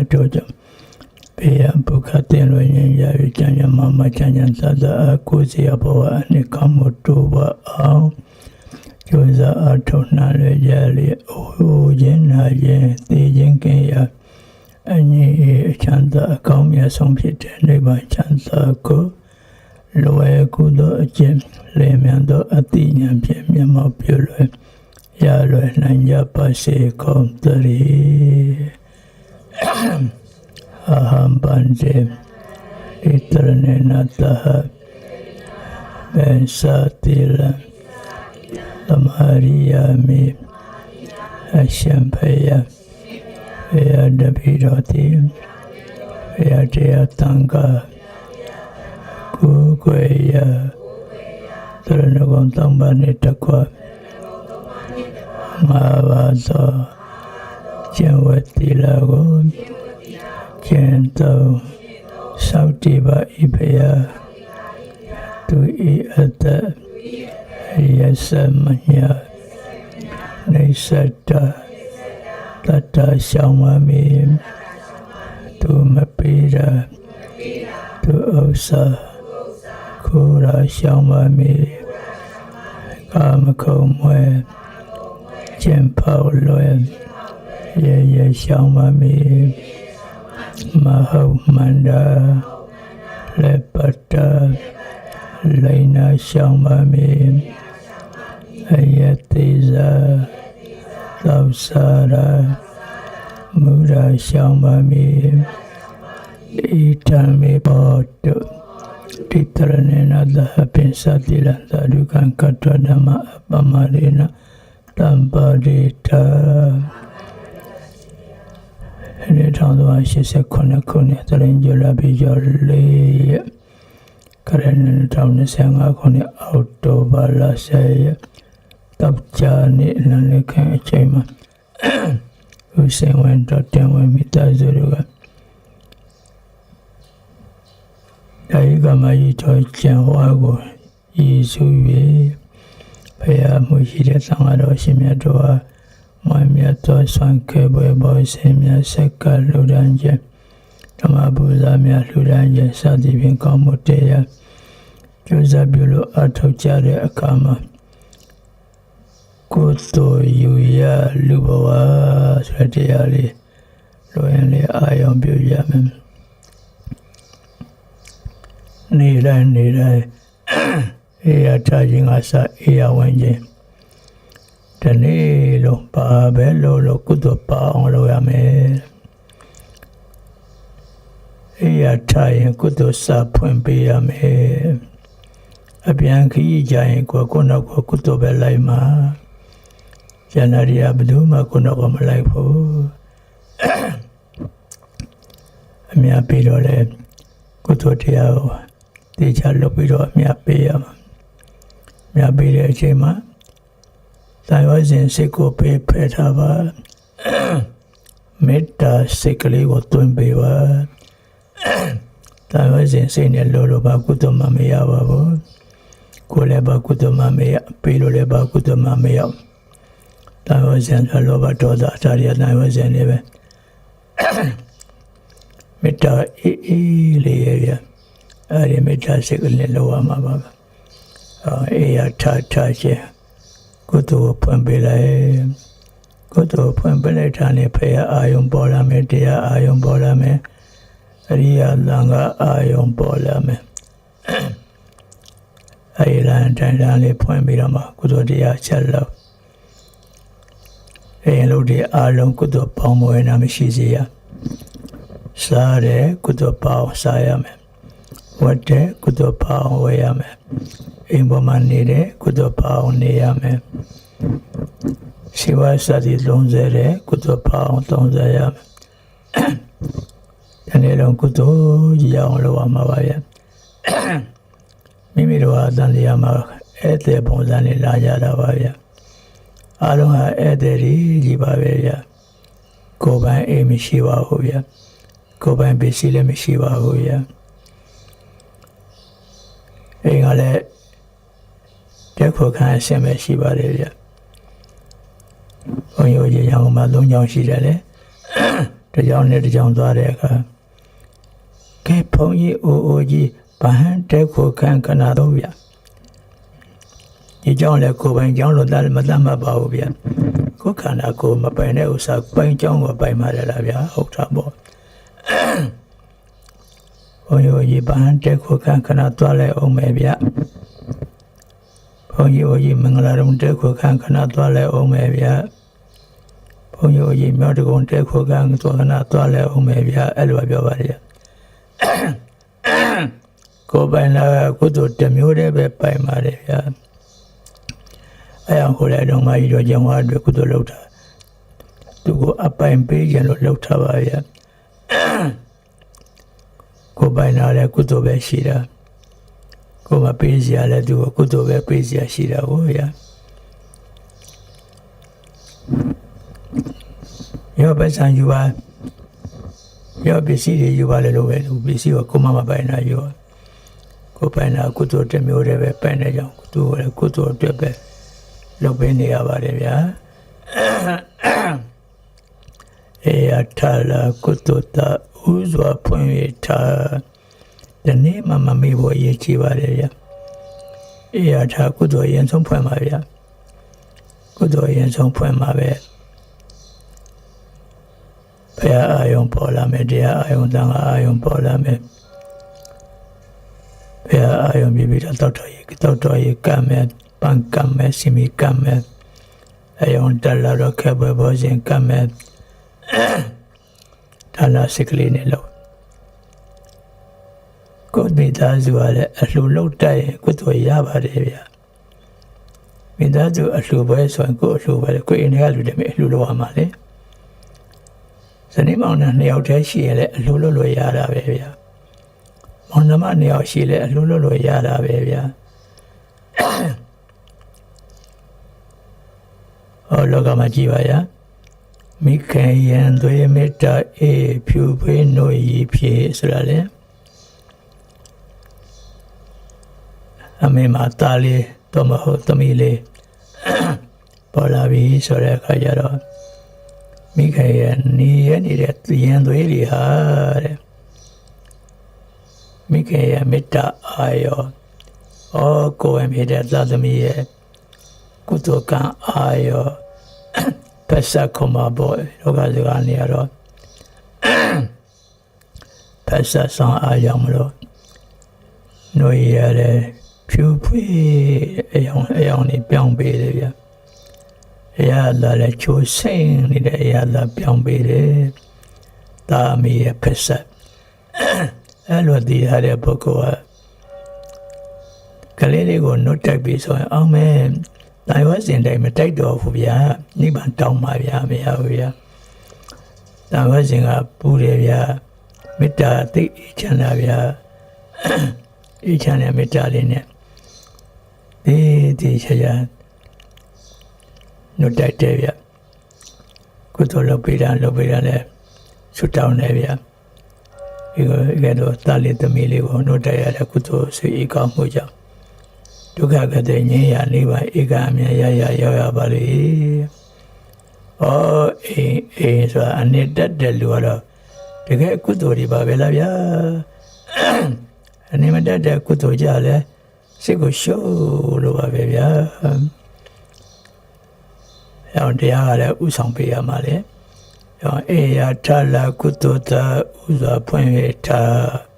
အထောကြောင့်ဘေးရန်ဘုခတင်လွင်ရင်ရရကြံရမမချမ်းချမ်းသာသာအကုစီအဘောအနိကမတောဘအောင်ကျိုးစားအထောနှံရရလေအိုးခြင်းနာရင်သိခြင်းကင်ရအငြိအချမ်းသာအကောင်းမြတ်ဆုံးဖြစ်တဲ့နိဗ္ဗာန်ချမ်းသာကိုလွယ်ကူသောအကျင့်လင်းမြန်သောအတိညာဖြင့်မျက်မှောက်ပြုလွယ်ရလွယ်နိုင်ကြပါစေကုန်သတည်း အဟံပန္တေဣတရဏေနတ ကိုယ်ကိုယ်ရသရဏဂုံသုံးပါးနှင့်တကွငါးပါးသောကျင့်ဝတ်တိလာကိုကျင့်သုံးစောင့်တည်ပါ၏ဖယသူဤအတ္တယသမညာနေသတ္တတတ္တရှောင်းမမီသူမပေရာသူဥစ္စာကိုယ်ရာရှောင်းမမီကာမခုံမွဲကျင့်ဖောက်လွယ် ရေရေရှောင်းမမီမဟုတ်မန္တာလက်ပတ္တလိန်နာရှောင်းမမီအယတိဇာသောစာရာမူရာရှောင်းမမီဣတံမေဘောတုတိတရဏေနသဟပိသတိလံသာဓုကံကတ္တဓမ္မအပမရေနတံပါရိတာ ဒီ1389ခုနှစ်သရင်ကျွလပြီးကျော်လေးရက်ကရဏ2025ခုနှစ်အောက်တိုဘာလ10ရက်တောက်ကြနေ့နန်းလေးခန့်အချိန်မှာဦးစင်ဝင်တော်တင်ဝင်မိသားစုတို့ကအဲဒီကမကြီးတော်ကျန်ဟောကိုရည်စူး၍ဖယားမှုရှိတဲ့သံဃာတော်ရှင်မြတ်တို့ဟာ မွန်မြတ်သောဆွမ်းခဲပွဲပေါ်ဆင်မြတ်ဆက်ကလူဒန်းခြင်းဓမ္မပူဇာများလူဒန်းခြင်းစသည်ဖြင့်ကောင်းမှုတရားကျိုးစားပြုလို့အထောက်ကြတဲ့အခါမှာကိုယ်တော်ယူရလူဘဝဆိုတဲ့တရားလေးလိုရင်လေးအာယုံပြုရမယ်နေတိုင်းနေတိုင်းအေးရထားခြင်းကစအေးရဝင်ခြင်း ဒီနေ့လုံးပါပဲလို့လို့ကုသိုလ်ပါအောင်လုပ်ရမယ်အေးရထားရင်ကုသိုလ်စဖွင့်ပေးရမယ်အပြန်ခီးကြရင်ကိုယ်ကိုယ်တော့ကိုယ်ကုသိုလ်ပဲလိုက်မှာဇန်နရီယာဘယ်သူမှကိုယ်တော့မလိုက်ဘူးအများပြီးတော့လေကုသိုလ်တရားကိုတေချာလုပ်ပြီးတော့အများပေးရမှာအများပေးတဲ့အချိန်မှာ တန်ရွှေစဉ်စိတ်ကိုပေးဖယ်ထားပါမေတ္တာစိတ်ကလေးကိုတွင်ပေးပါတန်ရွှေစဉ်စိတ်နဲ့လောလောပါကုသိုလ်မှမရပါဘူးကိုယ်လည်းပါကုသိုလ်မှမရပေးလို့လည်းပါကုသိုလ်မှမရတန်ရွှေစဉ်ဆိုလောဘဒေါသအထာရတန်ရွှေစဉ်လေးပဲမေတ္တာအေးအေးလေးရရအဲ့ဒီမေတ္တာစိတ်ကလေးလောရမှာပါအေးရထားထားခြင်း ကုသိုလ်ဖွင့်ပေးလိုက်ကုသိုလ်ဖွင့်ပေးလိုက်တာနဲ့ဖရာအာယုံပေါ်လာမယ်တရားအာယုံပေါ်လာမယ်အရိယာသံဃာအာယုံပေါ်လာမယ်အဲဒီလမ်းတိုင်းတိုင်းလေးဖွင့်ပြီးတော့မှကုသိုလ်တရားချက်လို့အဲလိုဒီအာလုံးကုသိုလ်ပေါင်းမွေးနာမရှိစေရစားတဲ့ကုသိုလ်ပေါင်းစားရမယ်ဝတ်တဲ့ကုသိုလ်ပေါင်းဝယ်ရမယ် အိမ်ပေါ်မှာနေတဲ့ကုသိုလ်ပေါင်းနေရမယ်ရှိဝါစသည်လုံးစဲတဲ့ကုသိုလ်ပေါင်း30ရမယ်ဒီနေ့တော့ကုသိုလ်ကြီးအောင်လုပ်ရမှာပါရဲ့မိမိတို့ဟာတန်လျာမှာဧည့်သည်ပုံစံနဲ့လာကြတာပါဗျအားလုံးဟာဧည့်သည်ကြီးပါပဲဗျကိုယ်ပိုင်အိမ်မရှိပါဘူးဗျကိုယ်ပိုင်ပစ္စည်းလည်းမရှိပါဘူးဗျအိမ်ကလည်း တက်ဖို့ခံအဆင်ပဲရှိပါတယ်ဗျ။ဘုံရိုးကြီးရောင်မှာ၃ချောင်းရှိတယ်လေ။တကြောင်နဲ့တကြောင်သွားတဲ့အခါကဲဘုန်းကြီးအိုအိုကြီးဗဟန်တဲခိုခန့်ခဏတော့ဗျဒီကြောင်လည်းကိုယ်ပိုင်ကြောင်လို့တတ်မတတ်မှတ်ပါဘူးဗျကိုယ်ခန္ဓာကိုယ်မပိုင်တဲ့ဥစ္စာပိုင်ကြောင်ကိုပိုင်မှတယ်လားဗျဟုတ်တာပေါ့ဘုန်းကြီးအိုကြီးဗဟန်တဲခိုခန့်ခဏသွားလိုက်အောင်မယ်ဗျဘု န်းကြီးအိုကြီးမင်္ဂလာတုံတဲခိုခန့်ခဏသွားလိုက်အောင်မယ်ဗျဘုန်းကြီးအိုကြီးမြောက်တကုံတဲခိုခန့်သွားခဏသွားလိုက်အောင်မယ်ဗျအဲ့လိုပြောပါတယ်ဗျကိုယ်ပိုင်လာကုသိုလ်တစ်မျိုးတည်းပဲပိုင်ပါတယ်ဗျာအဲအောင်ကိုလည်းတော့မကြီးတော့ကျောင်းသားတွေကုသိုလ်လုပ်တာသူကိုအပိုင်ပေးကြလို့လုပ်ထားပါဗျာကိုယ်ပိုင်လာလည်းကုသိုလ်ပဲရှိတာ ကိုယ်မပေးစရာလည်းသူကကုသိုလ်ပဲပေးစရာရှိတာဟုတ်ဗျာရောပဲဆန်ယူပါရောပစ္စည်းတွေယူပါလေလို့ပဲသူပစ္စည်းကိုကိုယ်မမပိုင်တာယူပါကိုယ်ပိုင်တာကုသိုလ်တစ်မျိုးတည်းပဲပိုင်တဲ့ကြောင့်သူ့ကိုလည်းကုသိုလ်အတွက်ပဲလုပ်ပေးနေရပါတယ်ဗျာအေယထလာကုသိုလ်တာဥစွာဖွင့်ရထား ဒီနေ့မှမမေ့ဖို့ရည်ချပါတယ်ဗျာအေယထကုသိုလ်ရင်ဆုံးဖွင့်ပါဗျာကုသိုလ်ရင်ဆုံးဖွင့်ပါပဲဘုရားအာယုံပေါ်လာမယ်တရားအာယုံတန်ခါအာယုံပေါ်လာမယ်ဘုရားအာယုံပြပြီးတော့တောက်တော်ရေတောက်တော်ရေကမ်းမဲ့ပန်ကမ်းမဲ့စီမီကမ်းမဲ့အယုံတက်လာတော့ခဲပွဲဘောရှင်ကမ်းမဲ့ဒါနာစကလေးနဲ့လို့ ကိုမိသားစုကလည်းအလှလုတ်တက်ရင်ကိုတို့ရပါတယ်ဗျာမိသားစုအလှပွဲဆိုရင်ကိုအလှပဲကိုအိမ်ထဲကလူတွေအလှလောက်ရမှာလေဇနီးမောင်နှံနှစ်ယောက်တည်းရှိရင်လည်းအလှလို့လို့ရတာပဲဗျာမောင်နှမနှစ်ယောက်ရှိလဲအလှလို့လို့ရတာပဲဗျာဟောလောကမှာကြည်ပါရမိခင်ယံသွေးမေတ္တာအေးဖြူဖွေးနိုးရီဖြေဆိုတာလေ အမေမတားလေးတော့မဟုတ်သမီးလေးပေါ်လာပြီဆိုတဲ့အခါကျတော့မိခင်ယံနေရနေတဲ့ယံသွေးတွေဟာတဲ့မိခင်ရဲ့မေတ္တာအာယောဩကိုယ်ရဲ့တဲ့သာသမီရဲ့ကုသိုလ်ကံအာယောပစ္စခုမဘောလောကစကားနေရတော့ပစ္စဆောင်အာယောမလို့နှွေရတယ် ဖြူဖွေးအယောင်အယောင်နေပြောင်းပေးတယ်ဗျအရာလာလဲချိုးစိမ့်နေတဲ့အရာလာပြောင်းပေးတယ်တာမီရဲ့ပစ္စအဲ့လိုတည်ရတဲ့ပုဂ္ဂိုလ်ကကလေးလေးကိုနှုတ်တိုက်ပြီးဆိုရင်အောင်မဲနိုင်ဝစင်တိုင်းမတိုက်တော့ဘူးဗျာနိဗ္ဗာန်တောင်းပါဗျာမရဘူးဗျာနိုင်ဝစင်ကပူတယ်ဗျာမေတ္တာသိအေးချမ်းသာဗျာအေးချမ်းတဲ့မေတ္တာလေးနဲ့ ဒီဒီချာချာနှုတ်တိုက်တယ်ဗျာကုသိုလ်လုပ်ပေးတာလုပ်ပေးတာလည်းဆွတောင်းတယ်ဗျာဒီကတော့တာလီသမီးလေးကိုနှုတ်တိုက်ရတဲ့ကုသိုလ်ဆွေဧကမှုကြောင့်ဒုက္ခကတဲ့ငြိမ်းရလေးပါဧကအမြရရရောက်ရပါလေ။အော်အေးအေးဆိုတာအနှစ်တက်တဲ့လူကတော့တကယ်ကုသိုလ်တွေပါပဲလားဗျာ။အနေမတက်တဲ့ကုသိုလ်ကြလဲ စိတ်ကိုရှုပ်လို့ပါပဲဗျာ။အဲတရားကလည်းဥဆောင်ပေးရမှာလေ။ယောအေယထလာကုတုတဥစွာဖွင့်ရထား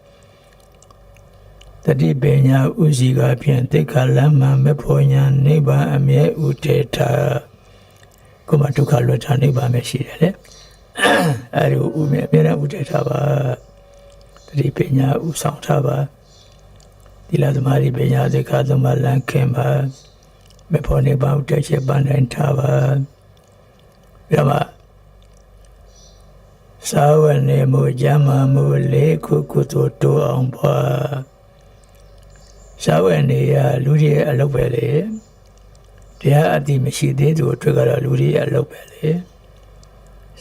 တတိပညာဥစီကဖြင့်တိခလမ္မမဖောညာနိဗ္ဗာန်အမြဲဥထေထားကိုမဒုက္ခလွတ်တာနိဗ္ဗာန်ပဲရှိတယ်လေအဲဒီဥမြဲအမြဲတမ်းဥထေထားပါတတိပညာဥဆောင်ထားပါ ဒီလသမารိပညာသိက္ခာသမလန်ခင်ပါမဖောနိဗ္ဗာန်ဥထေချက်ပန်းတိုင်းထားပါပြမသာဝနေမှုကြမ်းမာမှုလေးခုကုသိုလ်တိုးအောင်ပါသာဝနေရလူကြီးရဲ့အလုပ်ပဲလေတရားအတိမရှိသေးသူအတွက်ကတော့လူကြီးရဲ့အလုပ်ပဲလေ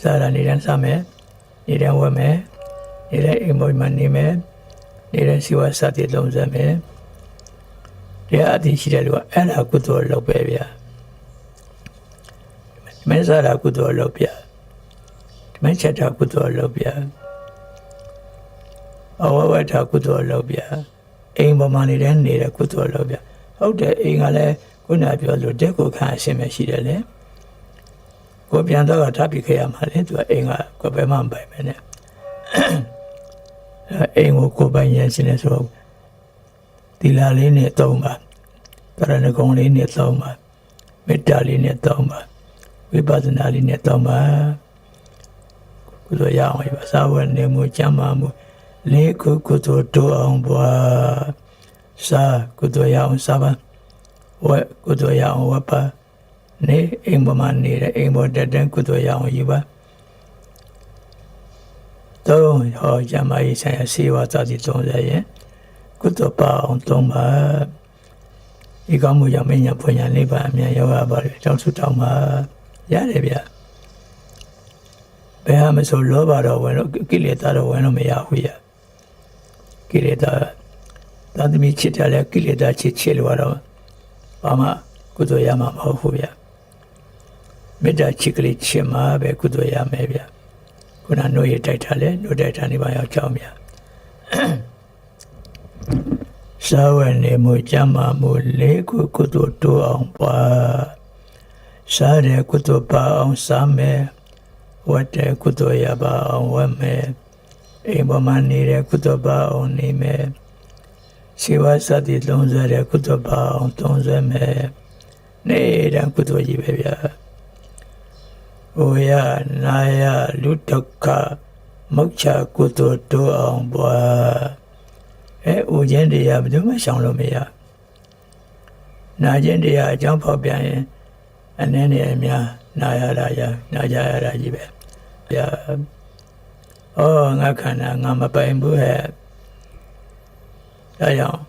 စာရနေတန်းစမယ်နေတန်းဝတ်မယ်နေတန်းအိမ်မွေးမှနေမယ် နေတန်းစီဝါစတဲ့လုံးစမယ်တရားအတိရှိတဲ့လူကအဲ့ဒါကုသိုလ်လုပ်ပဲဗျာမဲစားတာကုသိုလ်လုပ်ဗျာမင်းချက်တာကုသိုလ်လုပ်ပြအဝဝထကုသိုလ်လုပ်ပြအိမ်ပေါ်မှာနေတဲ့နေတဲ့ကုသိုလ်လုပ်ပြဟုတ်တယ်အိမ်ကလည်းခုနပြောလို့တက်ကိုခံအရှင်းမရှိတယ်လေကိုပြန်တော့ထားပြီးခဲ့ရမှာလေသူကအိမ်ကကိုယ်ပဲမှမပိုင်ပဲနဲ့ အိမ်ကိုကိုယ်ပိုင်ရရှင်နေဆိုတော့ဒီလာလေးနဲ့သုံးပါတရဏဂုံလေးနဲ့သုံးပါမေတ္တာလေးနဲ့သုံးပါဝိပဿနာလေးနဲ့သုံးပါကုသိုလ်ရအောင်ပါသာဝတ်နေမှုကျမ်းမာမှုလေးခုကုသိုလ်တိုးအောင်ပွားစာကုသိုလ်ရအောင်စာပါဝတ်ကုသိုလ်ရအောင်ဝတ်ပါနေအိမ်ပေါ်မှာနေတဲ့အိမ်ပေါ်တက်တဲ့ကုသိုလ်ရအောင်ယူပါ သုံးဟောကျမ်းမာရေးဆိုင်ရာစေဝါသတိသုံးရရဲ့ကုသိုလ်ပါအောင်သုံးပါဒီကောင်းမှုကြောင့်မညာဖွညာနိဗ္ဗာန်အမြန်ရောက်ရပါလေတောင်းဆုတောင်းပါရတယ်ဗျာဘယ်ဟာမဆိုလောဘတော့ဝင်တော့ကိလေသာတော့ဝင်တော့မရဘူးရကိလေသာသာသမီချစ်တယ်လေကိလေသာချစ်ချစ်လို့တော့ဘာမှကုသိုလ်ရမှာမဟုတ်ဘူးဗျာမေတ္တာချစ်ကလေးချစ်မှာပဲကုသိုလ်ရမယ်ဗျာ ခုနနိုးရတိုက်ထားလေနိုးတိုက်ထားနေပါရောက်ကြောင်းဗျာစာဝတ်နေမှုကြမ်းမာမှုလေးခုကုသိုလ်တိုးအောင်ပွားစားတဲ့ကုသိုလ်ပါအောင်စားမယ်ဝတ်တဲ့ကုသိုလ်ရပါအောင်ဝတ်မယ်အိမ်ပေါ်မှာနေတဲ့ကုသိုလ်ပါအောင်နေမယ်ရှိဝါစတိသုံးဆွဲတဲ့ကုသိုလ်ပါအောင်သုံးဆွဲမယ်နေတဲ့ကုသိုလ်ကြီးပဲဗျာ။ အိုရနာယလူဒုက္ခမုတ်ချကုသိုလ်တိုးအောင်ပွားအဲအိုခြင်းတရားဘယ်သူမှရှောင်လို့မရ။နာခြင်းတရားအကြောင်းဖော်ပြရင်အနေနဲ့အများနာရတာရနာကြရတာကြီးပဲ။ဗျာ။အော်ငါခန္ဓာငါမပိုင်ဘူးဟဲ့။ဒါကြောင့်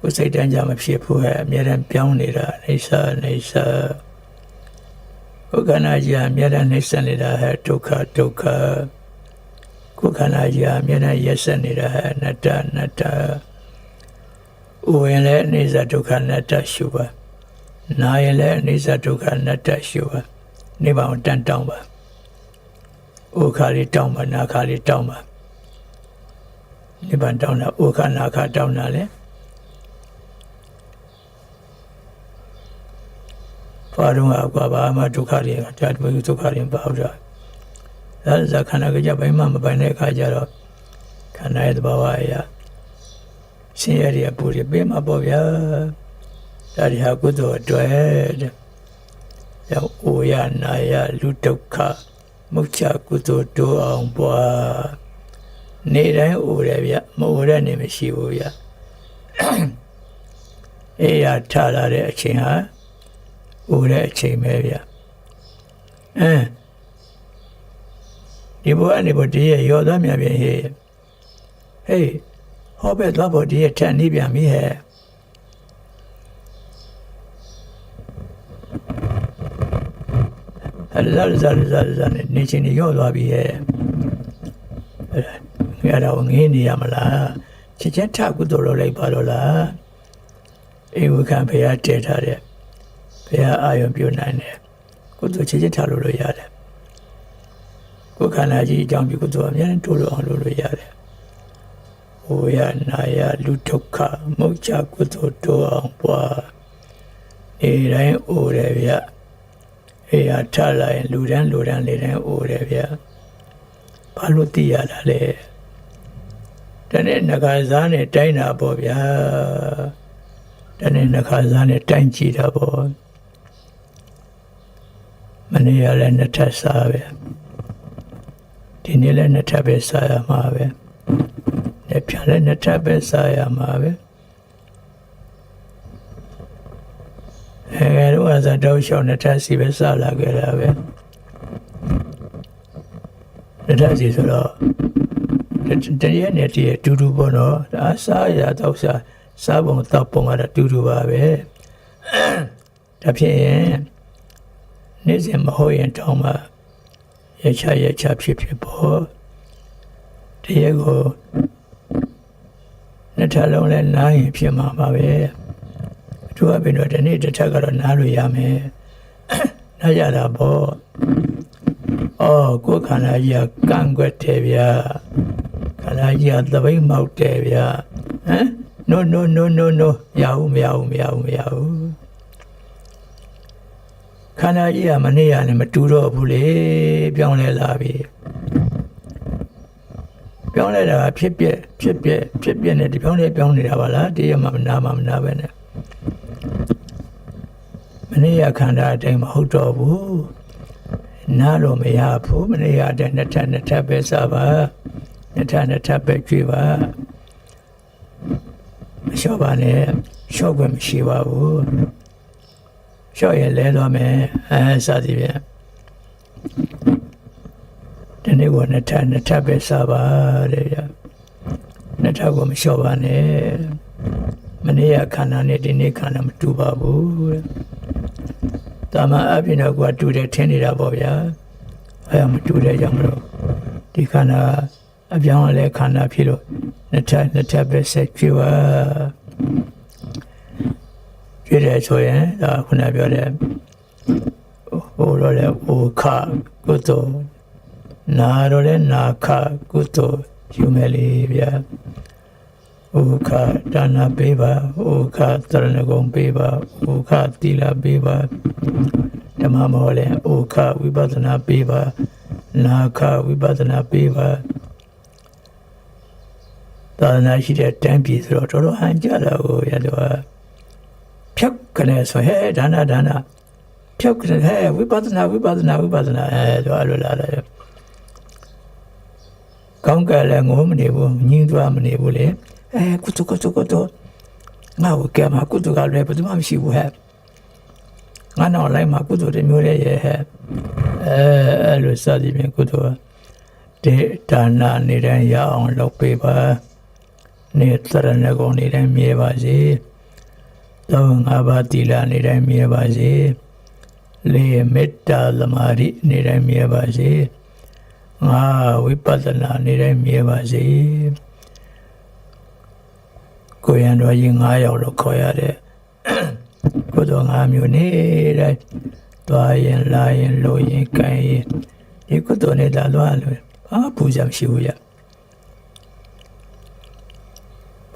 ကိုယ်စိတ်တန်းကြမဖြစ်ဘူးဟဲ့အမြဲတမ်းပြောင်းနေတာအိဆာအိဆာ ကိုယ်ခန္ဓာကြီးအမြဲတမ်းနှိမ့်ဆက်နေတာဟဲ့ဒုက္ခဒုက္ခကိုယ်ခန္ဓာကြီးအမြဲတမ်းရက်ဆက်နေတာဟဲ့အနတ္တအနတ္တဥဝင်လည်းအိဆာဒုက္ခအနတ္တရှုပါနာရင်လည်းအိဆာဒုက္ခအနတ္တရှုပါနိဗ္ဗာန်ကိုတန်တောင်းပါဥခါလေးတောင်းပါနာခါလေးတောင်းပါနိဗ္ဗာန်တောင်းတာဥခါနာခါတောင်းတာလေ ဘာတော့အကွာဘာမှဒုက္ခတွေကတရားဒုက္ခဒုက္ခတွေပါတော့ဒါဇာခန္ဓာကြဘိုင်းမှမပိုင်တဲ့အခါကျတော့ခန္ဓာရဲ့သဘာဝအရာဆင်းရဲတွေပူတွေပေးမှာပေါ့ဗျာဒါတွေဟာကုသိုလ်အတွက်တဲ့ရောက်အိုရနာရလူဒုက္ခမုတ်ချကုသိုလ်တိုးအောင်ပွားနေတိုင်းအိုတယ်ဗျမအိုတဲ့နေမရှိဘူးဗျအေးရထလာတဲ့အချိန်ဟာ အိုတဲ့အချိန်ပဲဗျအဲဒီဘဝနေဘဒီရဲ့ရောသားများပြန်ဟေးဟေးဟောပဲသွားဖို့ဒီရဲ့ထန်နေပြန်ပြီဟဲ့အဲ့ဒါဇာဇာဇာနဲ့နေချင်းရောသွားပြီဟဲ့အဲ့ဒါငင်းနေရမလားချက်ချင်းထကုသိုလ်လုပ်လိုက်ပါတော့လားအိဝခံဖေရတည်ထားတဲ့ ဘုရားအာယုံပြုနိုင်တယ်ကုသိုလ်ချစ်ချစ်ထားလို့လို့ရတယ်ကိုယ်ခန္ဓာကြီးအကြောင်းပြုကုသိုလ်အများကြီးတိုးလို့အောင်လုပ်လို့ရတယ်ဟိုရနာယလူဒုက္ခမုတ်ချကုသိုလ်တိုးအောင်ပွားနေတိုင်းအိုတယ်ဗျအေးရထလာရင်လူတန်းလူတန်းလေးတိုင်းအိုတယ်ဗျဘာလို့သိရတာလဲတနေ့ငကားစားနဲ့တိုင်းတာပေါ့ဗျာတနေ့ငကားစားနဲ့တိုင်းကြည့်တာပေါ့ မနေ့ကလည်းနှစ်ထပ်စားပဲဒီနေ့လည်းနှစ်ထပ်ပဲစားရမှာပဲနေ့ပြန်လည်းနှစ်ထပ်ပဲစားရမှာပဲအဲတော့အစားတော့ရှောင်းနှစ်ထပ်စီပဲစားလာခဲ့တာပဲနှစ်ထပ်စီဆိုတော့တရရက်နဲ့တရတူတူပေါ့နော်ဒါစားရတော့စားစားပုံတော့ပုံကတော့တူတူပါပဲဒါဖြစ်ရင် နေ့စဉ်မဟုတ်ရင်တောင်းမှရချရချဖြစ်ဖြစ်ပေါ့တရကိုနှစ်ထပ်လုံးလဲနားရင်ဖြစ်မှာပါပဲအထူးအပြင်တော့ဒီနေ့တစ်ထပ်ကတော့နားလို့ရမယ်နားရတာပေါ့အော်ကိုယ်ခန္ဓာကြီးကကန့်ကွက်တယ်ဗျာခန္ဓာကြီးကသပိတ်မောက်တယ်ဗျာဟမ် no no no no no မရဘူးမရဘူးမရဘူးမရဘူး ခန္ဓာကြီးကမနေ့ကလည်းမတူတော့ဘူးလေပြောင်းလဲလာပြီပြောင်းလဲတာကဖြစ်ပြက်ဖြစ်ပြက်ဖြစ်ပြက်နဲ့ဒီပြောင်းလဲပြောင်းနေတာပါလားတရမှမနာမှမနာပဲနဲ့မနေ့ကခန္ဓာအတိုင်းမဟုတ်တော့ဘူးနားတော့မရဘူးမနေ့ကအတိုင်းနှစ်ထပ်နှစ်ထပ်ပဲစားပါနှစ်ထပ်နှစ်ထပ်ပဲကြွေးပါမလျှော့ပါနဲ့လျှော့ခွင့်မရှိပါဘူး လျှော့ရင်လဲတော့မယ်အဲစသည်ဖြင့်ဒီနေ့ကနှစ်ထပ်နှစ်ထပ်ပဲစားပါတဲ့ဗျနှစ်ထပ်ကိုမလျှော့ပါနဲ့မနေ့ကခန္ဓာနဲ့ဒီနေ့ခန္ဓာမတူပါဘူးတဲ့တာမန်အပြင်တော့ကတူတယ်ထင်နေတာပေါ့ဗျာအဲမတူတဲ့ကြောင့်မလို့ဒီခန္ဓာအပြောင်းအလဲခန္ဓာဖြစ်လို့နှစ်ထပ်နှစ်ထပ်ပဲဆက်ကြည့်ပါ ကြည့်တယ်ဆိုရင်ဒါခုနပြောတဲ့ဟိုတော့လေဟိုခကုသိုလ်နာတော့လေနာခကုသိုလ်ယူမယ်လေဗျာဥခဒါနာပေးပါဥခသရဏဂုံပေးပါဥခသီလပေးပါဓမ္မမောလည်းဥခဝိပဿနာပေးပါနာခဝိပဿနာပေးပါသာသနာရှိတဲ့တန်းပြည်ဆိုတော့တော်တော်ဟန်ကြတာကိုရတော့ ဖြောက်ကနေဆိုဟဲ့ဒါနာဒါနာဖြောက်ကနေဟဲ့ဝိပဿနာဝိပဿနာဝိပဿနာအဲတော့အဲ့လိုလာတယ်ကောင်းကင်လည်းငိုမနေဘူးညင်းသွားမနေဘူးလေအဲကုတုကုတုကုတုငါ့ကိုကဲမှာကုတုကလည်းဘယ်သူမှမရှိဘူးဟဲ့ငါနောက်လိုက်မှာကုတုတစ်မျိုးလေးရဲ့ဟဲ့အဲအဲ့လိုစသည်ဖြင့်ကုတုကဒေဒါနာနေတိုင်းရအောင်လုပ်ပေးပါနေတရဏဂုံနေတိုင်းမြဲပါစေ သောငါးပါးတိလာနေတိုင်းမြဲပါစေလေးမေတ္တာသမာဓိနေတိုင်းမြဲပါစေငါဝိပဿနာနေတိုင်းမြဲပါစေကိုရန်တော်ကြီး9ယောက်လို့ခေါ်ရတဲ့ကိုတော်9မျိုးနေတိုင်းသွားရင်လာရင်လို့ရင်ကိုင်ရင်ဒီကိုတော်နေတာသွားလို့ဘာပူဇော်ရှိဘူးရ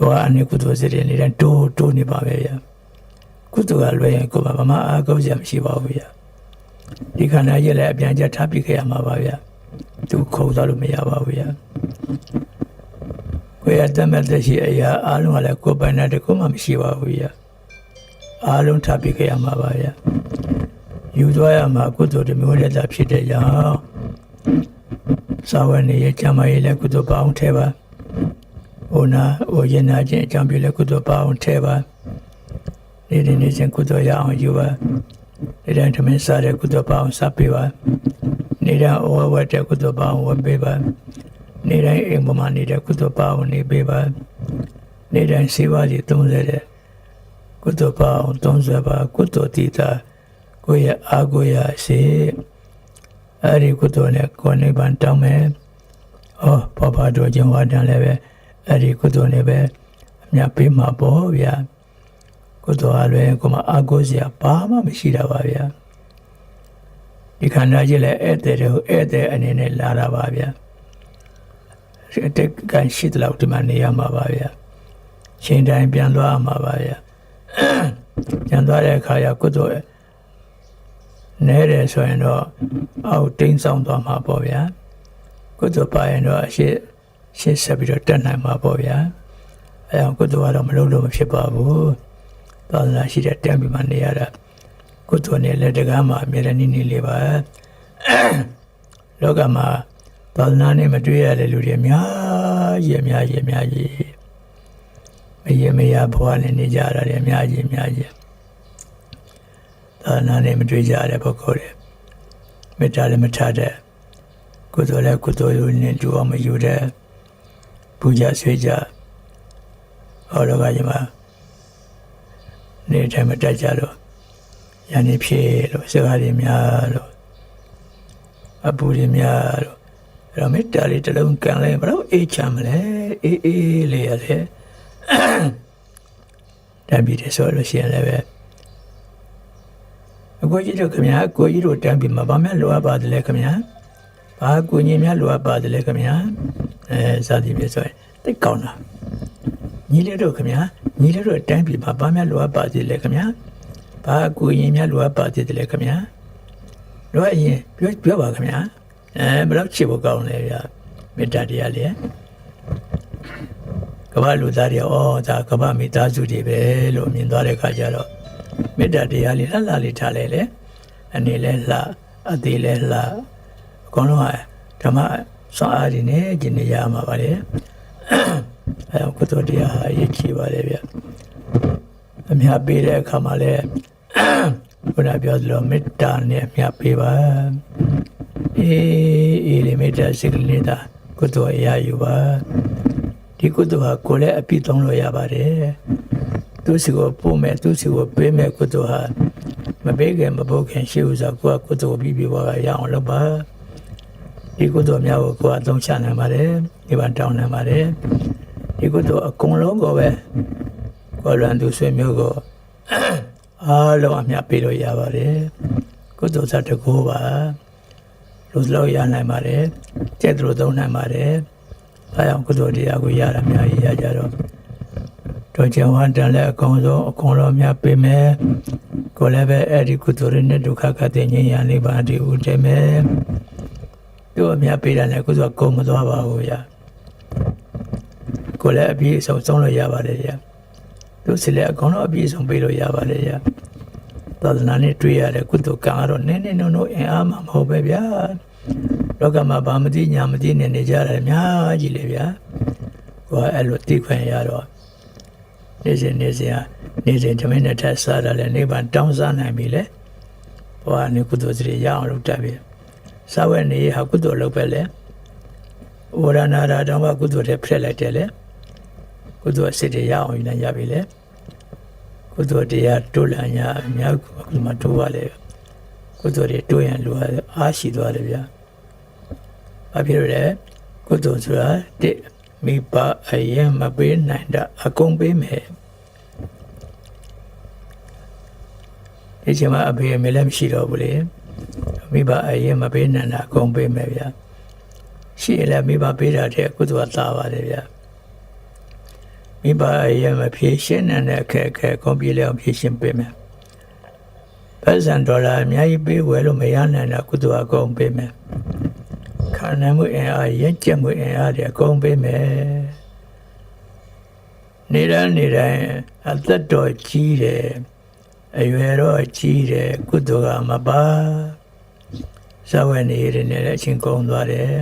ဘောအနေကုသိုလ်စိတ်တွေနေတိုင်းတိုးတိုးနေပါပဲဗျာ ကုသိုလ်ကလွယ်ရင်ကိုယ်မှာမမအားကောင်းစရာမရှိပါဘူးဗျာဒီခန္ဓာကြီးလည်းအပြန်ကြထားပြခဲ့ရမှာပါဗျာသူခုံသွားလို့မရပါဘူးဗျာကိုယ်ရတတ်မဲ့တဲ့ရှိအရာအားလုံးကလည်းကိုယ်ပိုင်တဲ့တကူမှမရှိပါဘူးဗျာအားလုံးထားပြခဲ့ရမှာပါဗျာယူသွားရမှာကုသိုလ်တစ်မျိုးလည်းသာဖြစ်တဲ့ကြောင့်စာဝတ်နေရကျမ်းမာရေးလည်းကုသိုလ်ပါအောင်ထဲပါဟိုနာဟိုရင်နာခြင်းအကြောင်းပြုလည်းကုသိုလ်ပါအောင်ထဲပါ နေနေနေချင်းကုသိုလ်ရအောင်ယူပါနေတိုင်းထမင်းစားတဲ့ကုသိုလ်ပါအောင်စားပေးပါနေတိုင်းအဝဝတ်တဲ့ကုသိုလ်ပါအောင်ဝတ်ပေးပါနေတိုင်းအိမ်ပေါ်မှာနေတဲ့ကုသိုလ်ပါအောင်နေပေးပါနေတိုင်းစေဝါစီ30တဲ့ကုသိုလ်ပါအောင်30ပါကုသိုလ်တည်တာကိုယ့်ရဲ့အာကိုရရှိအဲ့ဒီကုသိုလ်နဲ့ကိုယ်နိဗ္ဗာန်တောင်းမယ်။ဩပပတော်ကျင်ဝါတန်လည်းပဲအဲ့ဒီကုသိုလ်နဲ့ပဲအမြတ်ပေးမှာပေါ့ဗျာ။ ကုသိုလ်အလွယ်ကိုမှအာကိုစရာဘာမှမရှိတာပါဗျာ။ဒီခန္ဓာကြီးလည်းဧည့်သည်တွေကိုဧည့်သည်အနေနဲ့လာတာပါဗျာ။အတက်ကရှိတဲ့လောက်ဒီမှာနေရမှာပါဗျာ။ချိန်တိုင်းပြန်သွားမှာပါဗျာ။ပြန်သွားတဲ့အခါကျကုသိုလ်နဲတယ်ဆိုရင်တော့အောက်တိမ့်ဆောင်သွားမှာပေါ့ဗျာကုသိုလ်ပါရင်တော့အရှိရှင်းဆက်ပြီးတော့တက်နိုင်မှာပေါ့ဗျာအဲအောင်ကုသိုလ်ကတော့မလုပ်လို့မဖြစ်ပါဘူး သာသနာရှိတဲ့တန်ပြီးမှနေရတာကုသိုလ်နဲ့လက်တကားမှာအမြဲတမ်းနေနေလေးပါလောကမှာသာသနာနဲ့မတွေ့ရတဲ့လူတွေအများကြီးအများကြီးအများကြီးမရေမရဘဝနဲ့နေကြတာတွေအများကြီးအများကြီးသာနာနဲ့မတွေ့ကြတဲ့ပုဂ္ဂိုလ်တွေမေတ္တာလည်းမထားတဲ့ကုသိုလ်လည်းကုသိုလ်ယူနေတူအောင်မယူတဲ့ပူဇာဆွေးကြဟောလောကကြီးမှာ နေတိုင်းမတက်ကြလို့ယန္တိဖြစ်လို့စကားတွေများလို့အပူတွေများလို့အဲ့တော့မေတ္တာလေးတစ်လုံးကန်လိုက်ဘယ်တော့အေးချမ်းမလဲအေးအေးလေးရတယ်တမ်းပြီးတယ်ဆိုလို့ရှိရင်လည်းပဲအကိုကြီးတို့ခင်ဗျာအကိုကြီးတို့တန်းပြီးမှာဗာမဲ့လိုအပ်ပါတယ်ခင်ဗျာဘာကူညီများလိုအပ်ပါတယ်လဲခင်ဗျာအဲစသည်ဖြင့်ဆိုရင်တိတ်ကောင်းတာ ညီလေးတို့ခင်ဗျာညီလေးတို့အတိုင်းပြည်မှာဘာများလိုအပ်ပါသေးလဲခင်ဗျာဘာကူညီများလိုအပ်ပါသေးတယ်လဲခင်ဗျာလိုအပ်ရင်ပြောပြောပါခင်ဗျာအဲဘယ်တော့ချစ်ဖို့ကောင်းလဲဗျာမေတ္တာတရားလေကမ္ဘာလူသားတွေဩဒါကမ္ဘာမိသားစုတွေပဲလို့မြင်သွားတဲ့အခါကျတော့မေတ္တာတရားလေးလှလှလေးထားလဲလေအနေလဲလှအသေးလဲလှအကုန်လုံးဟာဓမ္မစောအားတွေနဲ့ကျင့်နေရမှာပါလေ အဲကုသိုလ်တရားဟာအရေးကြီးပါလေဗျအများပေးတဲ့အခါမှာလဲဘုရားပြောသလိုမေတ္တာနဲ့အများပေးပါအေးအေးလေမေတ္တာစိတ်ကလေးသာကုသိုလ်အရာယူပါဒီကုသိုလ်ဟာကိုယ်လည်းအပြည့်သုံးလို့ရပါတယ်သူစီကိုပို့မယ်သူစီကိုပေးမယ်ကုသိုလ်ဟာမပေးခင်မပုတ်ခင်ရှိဥစွာကိုယ်ကကုသိုလ်ပြီးပြီးပါရအောင်လုပ်ပါဒီကုသိုလ်များကိုကိုယ်အသုံးချနိုင်ပါတယ်ဒီပါတောင်းနိုင်ပါတယ် ဒီကုသိုလ်အကုန်လုံးကိုပဲကိုယ်လွန်သူဆွေမျိုးကိုအားလုံးအမြတ်ပေးလို့ရပါတယ်ကုသိုလ်စားတကူပါလူစလို့ရနိုင်ပါတယ်ကျက်သူသုံးနိုင်ပါတယ်အဲအောင်ကုသိုလ်တရားကိုရတာများကြီးရကြတော့တို့ကြောင့်ဟန်တန်လည်းအကုန်ဆုံးအကုန်လုံးများပေးမယ်ကိုလည်းပဲအဲ့ဒီကုသိုလ်ရင်းနဲ့ဒုက္ခကတဲ့ငြိမ်းရလေးပါဒီဦးတယ်မယ်တို့အများပေးတယ်လည်းကုသိုလ်ကုန်မသွားပါဘူးဗျာ ကိုလည်းအပြည့်အစုံဆုံးလို့ရပါတယ်ဗျာတို့စီလည်းအကုန်လုံးအပြည့်အစုံပေးလို့ရပါတယ်ဗျာသာသနာနဲ့တွေ့ရတဲ့ကုသိုလ်ကံကတော့နည်းနည်းနုံနုံအင်အားမှမဟုတ်ပဲဗျာလောကမှာဘာမသိညာမသိနေနေကြတယ်အများကြီးလေဗျာကိုကအဲ့လိုသိခွင့်ရတော့နေ့စဉ်နေ့စဉ်နေ့စဉ်ဓမ္မနဲ့ထပ်စားတယ်လေနိဗ္ဗာန်တောင်းစားနိုင်ပြီလေဘဝနဲ့ကုသိုလ်စိရရအောင်လုပ်တတ်ပြီစာဝဲနေဟာကုသိုလ်လုပ်ပဲလေဝရဏရာတောင်းကကုသိုလ်တွေဖရက်လိုက်တယ်လေ ကုသိုလ်စိတ်တွေရအောင်ယူနိုင်ရပြီလေကုသိုလ်တရားတိုးလန်ရအများအခုမှတိုးပါလေကုသိုလ်တွေတိုးရင်လူအားရှိသွားတယ်ဗျာဘာဖြစ်လို့လဲကုသိုလ်ဆိုတာတစ်မိဘအရင်မပေးနိုင်တာအကုန်ပေးမယ်ဒီချိန်မှာအဖေအမေလည်းမရှိတော့ဘူးလေမိဘအရင်မပေးနိုင်တာအကုန်ပေးမယ်ဗျာရှိရင်လည်းမိဘပေးတာတဲ့ကုသိုလ်သာပါတယ်ဗျာ မိဘအရင်မဖြေရှင်းနိုင်တဲ့အခက်အခဲကွန်ပျူတာဖြေရှင်းပေးမယ်ပတ်စံဒေါ်လာအများကြီးပေးဝယ်လို့မရနိုင်တာကုသိုလ်အကုန်ပေးမယ်ခန္ဓာမှုအင်အားရက်ကျက်မှုအင်အားတွေအကုန်ပေးမယ်နေရနေတိုင်းအသက်တော်ကြီးတယ်အရွယ်တော့ကြီးတယ်ကုသိုလ်ကမပါဇဝနေရနေတဲ့အချင်းကုန်သွားတယ်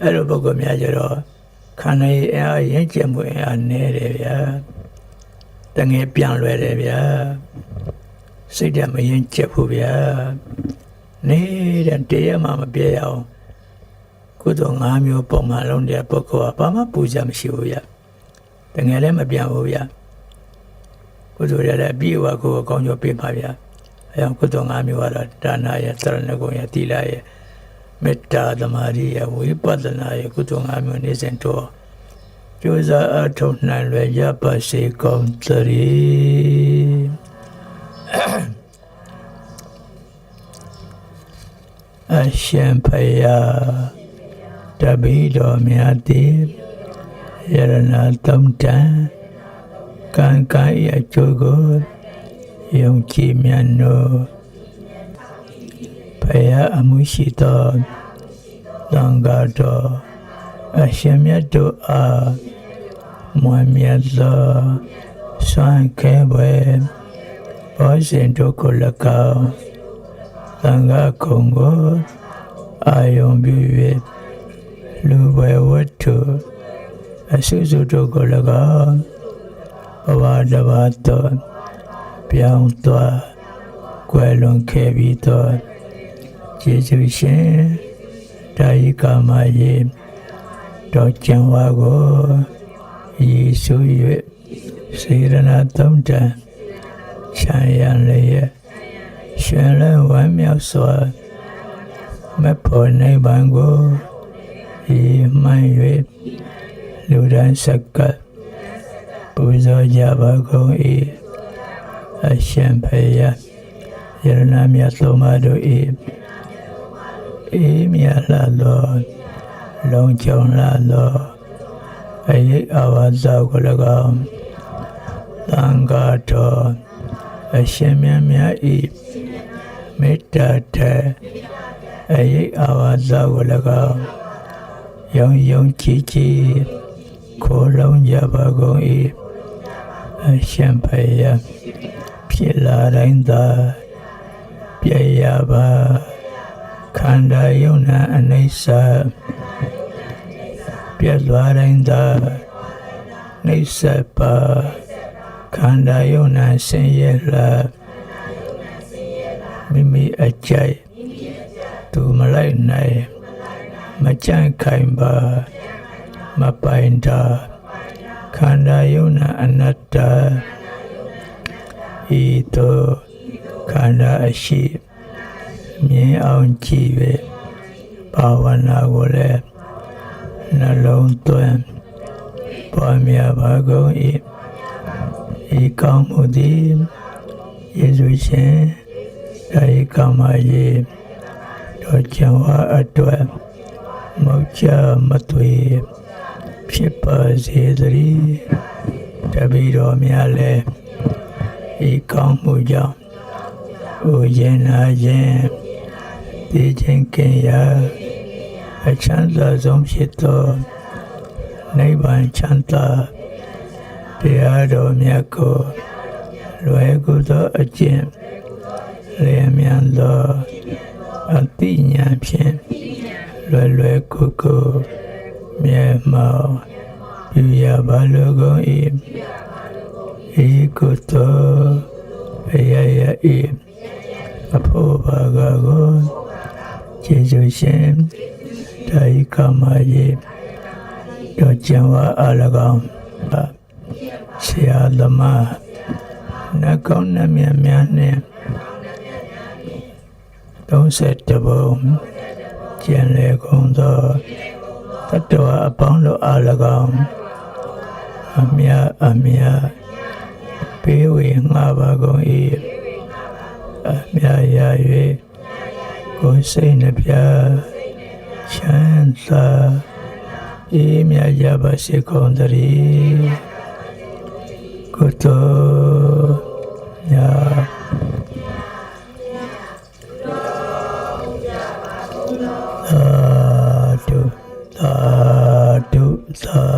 အဲ့လိုပုဂ္ဂိုလ်များကြတော့ ခန္ဓာရဲ့အင်အားရက်ကျက်မှုအင်အားနည်းတယ်ဗျာတငယ်ပြန်လွယ်တယ်ဗျာစိတ်ဓာတ်မရင်ကျက်ဘူးဗျာနေတဲ့တရားမှမပြည့်အောင်ကုသိုလ်၅မျိုးပုံမှန်လုံးတဲ့ပုဂ္ဂိုလ်ကဘာမှပူဇော်မရှိဘူးဗျတငယ်လည်းမပြန်ဘူးဗျကုသိုလ်ရတဲ့အပြည့်အဝကိုအကောင်းကျိုးပေးပါဗျအဲအောင်ကုသိုလ်၅မျိုးကတော့ဒါနရဲ့သရဏဂုံရဲ့တိလရဲ့ မေတ္တာသမာဓိရဲ့ဝိပဿနာရဲ့ကုသိုလ်၅မျိုးနေစဉ်တော့ကျိုးစားအထောက်နိုင်လွယ်ရပါစေကောင်းသတည်းအရှင်ဖယားတပိတော်မြတ်တိယရဏတုံတံကံကံဤအကျိုးကိုယုံကြည်မြတ်နို့ ဖယားအမှုရှိသောသံဃာတော်အရှင်မြတ်တို့အားမွန်မြတ်သောစွမ်းခဲပွဲဘောဇင်တို့ကို၎င်းသံဃာကုံကိုအာယုံပြု၍လူဘဝဝတ္ထုအဆုစုတို့ကို၎င်းဘဝတဘာတော်ပြောင်းသွားကွယ်လွန်ခဲ့ပြီးတော့ ကျေးဇူးရှင်တာယိကာမယေတော်ကျန်ဝါကိုယေရှု၍စေရနာသုံးတန်ချမ်းရန်လည်းရှင်လန်းဝမ်းမြောက်စွာမဖို့နိဗ္ဗာန်ကိုဤမှန်၍လူတိုင်းစက္ကပ်ပူဇော်ကြပါကုန်၏အရှင်ဖေယယရဏမြတ်သုံးပါးတို့၏ အေးမြလာသောလုံချုံလာသောအရေးအဝါဇောကို၎င်းသံဃာတော်အရှင်မြတ်မြတ်ဤမေတ္တာထေအရေးအဝါဇောကို၎င်းယုံယုံကြည်ကြည်ခိုးလုံးကြပါကုန်၏အရှင်ဖယားဖြစ်လာတိုင်းသာပြည့်ရပါ ခန္ဓာယုံနာအနိစ္စပြည့်သွားတိုင်းသာနှိစ္စပါခန္ဓာယုံနာဆင်းရဲလာမိမိအကြိုက်သူမလိုက်နိုင်မကြန့်ခိုင်ပါမပိုင်တာခန္ဓာယုံနာအနတ္တဤသို့ခန္ဓာအရှိ မြင်အောင်ကြည့်ပဲဘာဝနာကိုလည်းနှလုံးသွင်းပွားများပါကုန်၏ဤကောင်းမှုသည်ယေရှုရှင်ဒါဤကောင်းပါ၏တို့ကြောင့်အတွက်မောက်ချမသွေဖြစ်ပါစေတည်းတပည့်တော်များလည်းဤကောင်းမှုကြောင့်အိုရင်နာခြင်း ဒီခြင်းကင်ရာအချမ်းသာဆုံးဖြစ်သောနိဗ္ဗာန်ချမ်းသာတရားတော်မြတ်ကိုလွယ်ကူသောအကျင့်လျင်မြန်သောအတိညာဖြင့်လွယ်လွယ်ကူကူမြဲမောင်ပြုရပါလိုကုန်၏ဤကုသိုလ်အယယဤအဖို့ဘာကကို ကျေးဇူးရှင်တာဤကမယေတော့ကျန်ဝါအလကောင်ဆရာသမားနတ်ကောင်းနတ်မြတ်များနဲ့31ဘုံကျန်လေကုန်သောတတ္တဝအပေါင်းတို့အား၎င်းအမြအမြပေးဝေငှပါကုန်၏အမြရာ၍ ကိုယ်စိတ်နှပြချမ်းသာအေးမြကြပါစေကုန်သတည်းကုသိုလ်ညာသာဓုသာဓုသာဓုသာ